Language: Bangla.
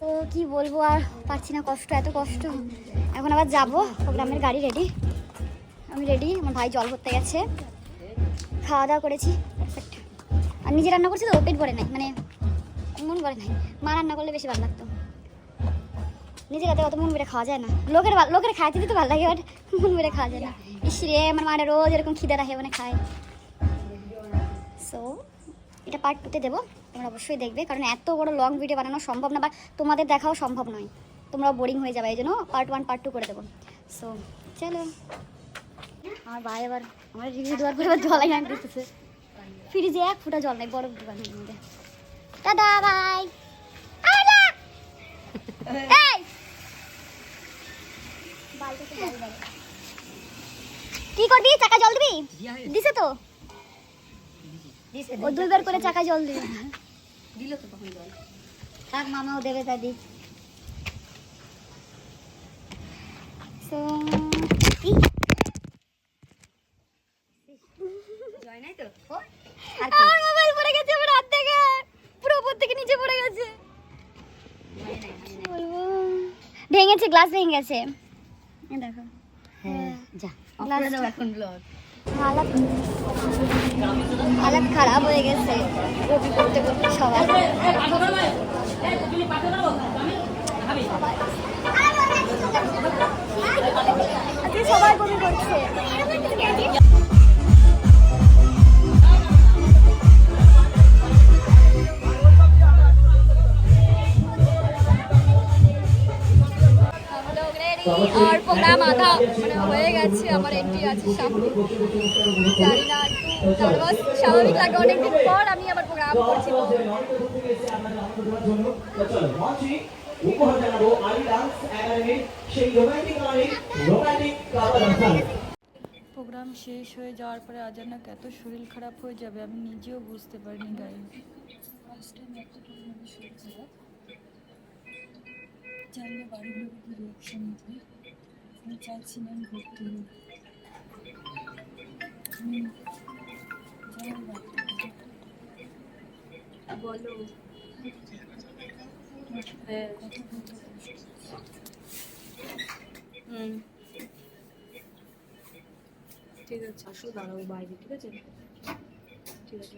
তো কি বলব আর? পারছি না, কষ্ট, এত কষ্ট। এখন আবার যাব, প্রোগ্রামের গাড়ি রেডি আমি রেডি আমার ভাই জল ভরতে গেছে। খাওয়া দাওয়া করেছি পারফেক্ট আর নিজে রান্না করছি তো পেট ভরে নাই মানে মন ভরে নাই। মা রান্না করলে বেশি ভালো লাগতো। নিজে রাতে অত মন বেড়ে খাওয়া যায় না। লোকের লোকের খাইতে দিতে ভালো লাগে বাট মন বেড়ে খাওয়া যায় না। ইস রে, আমার মায়ের রোজ এরকম খিদে রাখে মানে খায়। সো এটা পার্ট টুতে দেবো। তোমরা অবশ্যই দেখবে কারণ এত বড় লং ভিডিও বানানো সম্ভব না বা তোমাদের দেখাও সম্ভব নয়। তোমরা বোরিং হয়ে যাবে এই জন্য পার্ট ওয়ান পার্ট টু করে দেবো। সো চলো। আমার ভাই আবার আমার রিভিউ দেওয়ার পরে আবার জল আগে দিতেছে। ফ্রিজে এক ফুটা জল নেই বরফ দোকানের মধ্যে। দাদা বাই কি করবি? চাকা জল দিবি? দিছে তো? ও দুইবার করে চাকা জল দিবে দিল তো তখন জল। থাক মামাও দেবে তা দিক। So, জয় নাই তো? আর মোবাইল পড়ে গেছে আমার হাত থেকে। পুরো উপর থেকে নিচে পড়ে গেছে। ভেঙেছে গ্লাস ভেঙে গেছে। দেখো। হ্যাঁ যা। Glass এখন ব্লগ হালাত হালাত খারাপ হয়ে গেছে কপি করতে করতে সবার আর প্রোগ্রাম আধা মানে হয়ে গেছে, আমার এন্ট্রি আছে সামনে। জানি না স্বাভাবিক লাগে অনেকদিন পর আমি আবার প্রোগ্রাম করছি। প্রোগ্রাম শেষ হয়ে যাওয়ার পরে আচানক এত শরীর খারাপ হয়ে যাবে, আমি নিজেও বুঝতে পারিনি গাইজ ফার্স্ট টাইম শরীর খারাপ জানি না বাড়ির লোক কি রিয়াকশন দেবে আমি চাইছি না আমি ভর্তি বলো। হ্যাঁ হুম। ঠিক আছে আসো দাঁড়াবো বাইরে ঠিক আছে? ঠিক আছে